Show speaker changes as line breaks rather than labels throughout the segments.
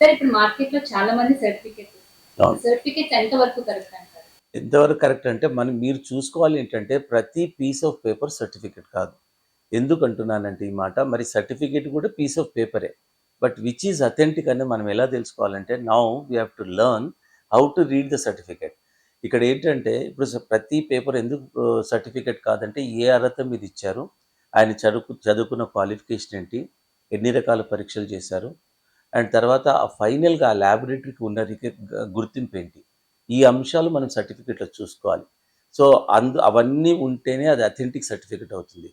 Sir ఇప్పుడు మార్కెట్లో చాలా మంది సర్టిఫికేట్. సర్టిఫికేట్ ఎంత వరకు కరెక్ట్ అంటారు?
ఎంతవరకు కరెక్ట్ అంటే మనం మీరు చూసుకోవాలి ఏంటంటే ప్రతి పీస్ ఆఫ్ పేపర్ సర్టిఫికెట్ కాదు. ఎందుకు అంటున్నానంటే ఈ మాట మరి సర్టిఫికెట్ కూడా పీస్ ఆఫ్ పేపరే. బట్ విచ్ ఈజ్ అథెంటిక్ అని మనం ఎలా తెలుసుకోవాలంటే now we have to learn how to read the certificate. ఇక్కడ ఏంటంటే ఇప్పుడు ప్రతి పేపర్ ఎందుకు సర్టిఫికెట్ కాదంటే ఏ అర్హత మీద ఇచ్చారు ఆయన చదువు చదువుకున్న క్వాలిఫికేషన్ ఏంటి ఎన్ని రకాల పరీక్షలు చేశారు అండ్ తర్వాత ఆ ఫైనల్గా ఆ ల్యాబొరేటరీకి ఉన్న రిక- గుర్తింపు ఏంటి ఈ అంశాలు మనం సర్టిఫికెట్లో చూసుకోవాలి. సో అందు అవన్నీ ఉంటేనే అది అథెంటిక్ సర్టిఫికెట్ అవుతుంది.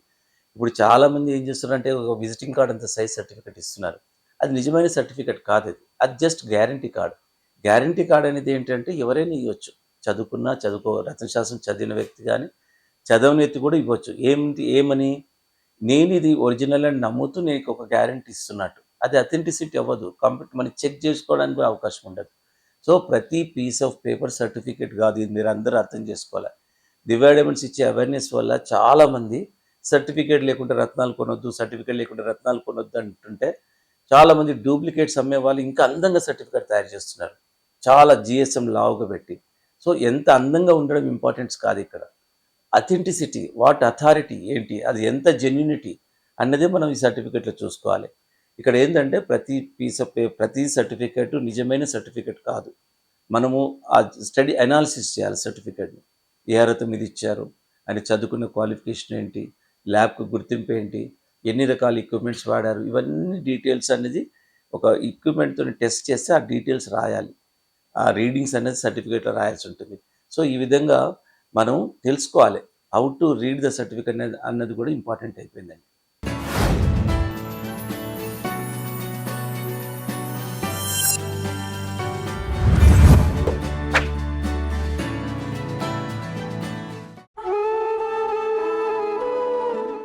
ఇప్పుడు చాలామంది ఏం చేస్తున్నారంటే ఒక విజిటింగ్ కార్డ్ అంత సైజ్ సర్టిఫికెట్ ఇస్తున్నారు. అది నిజమైన సర్టిఫికెట్ కాదు అది. అది just guarantee card. Guarantee card అనేది ఏంటంటే ఎవరైనా ఇవ్వచ్చు. చదువుకున్నా చదువుకో రత్నశాస్త్రం చదివిన వ్యక్తి కానీ చదవని వ్యక్తి కూడా ఇవ్వచ్చు. ఏమిటి ఏమని? నేను ఇది ఒరిజినల్ అని నమ్ముతూ నేను ఒక గ్యారంటీ ఇస్తున్నట్టు. అది అథెంటిసిటీ అవ్వదు. కంప్లీట్ మనకి చెక్ చేసుకోవడానికి కూడా అవకాశం ఉండదు. సో ప్రతి పీస్ ఆఫ్ పేపర్ సర్టిఫికేట్ కాదు ఇది. మీరు అందరూ అర్థం చేసుకోవాలి. డివైడబుల్స్ ఇచ్చే అవేర్నెస్ వల్ల చాలామంది సర్టిఫికేట్ లేకుండా రత్నాలు కొనొద్దు సర్టిఫికేట్ లేకుండా రత్నాలు కొనొద్దు అంటుంటే చాలామంది డూప్లికేట్స్ అమ్మే వాళ్ళు ఇంకా అందంగా సర్టిఫికేట్ తయారు చేస్తున్నారు. చాలా జిఎస్ఎం లావుగా పెట్టి. సో ఎంత అందంగా ఉండడం ఇంపార్టెన్స్ కాదు ఇక్కడ. అథెంటిసిటీ వాట్ అథారిటీ ఏంటి? అది ఎంత జెన్యునిటీ అన్నదే మనం ఈ సర్టిఫికెట్లో చూసుకోవాలి. ఇక్కడ ఏంటంటే ప్రతి పీస్ ఆఫ్ ప్రతి సర్టిఫికేట్ నిజమైన సర్టిఫికేట్ కాదు. మనము ఆ స్టడీ అనాలిసిస్ చేయాలి సర్టిఫికేట్ని ఏ అర్హత మీద ఇచ్చారు? అని చదువుకున్న క్వాలిఫికేషన్ ఏంటి? ల్యాబ్కు గుర్తింపు ఏంటి? ఎన్ని రకాల ఎక్విప్మెంట్స్ వాడారు? ఇవన్నీ డీటెయిల్స్ అనేది ఒక ఎక్విప్మెంట్తో టెస్ట్ చేస్తే ఆ డీటెయిల్స్ రాయాలి. ఆ రీడింగ్స్ అనేది సర్టిఫికేట్లో రాయాల్సి ఉంటుంది. సో ఈ విధంగా మనం తెలుసుకోవాలి. How to read the certificate అనేది అన్నది కూడా ఇంపార్టెంట్ అయిపోయిందండి.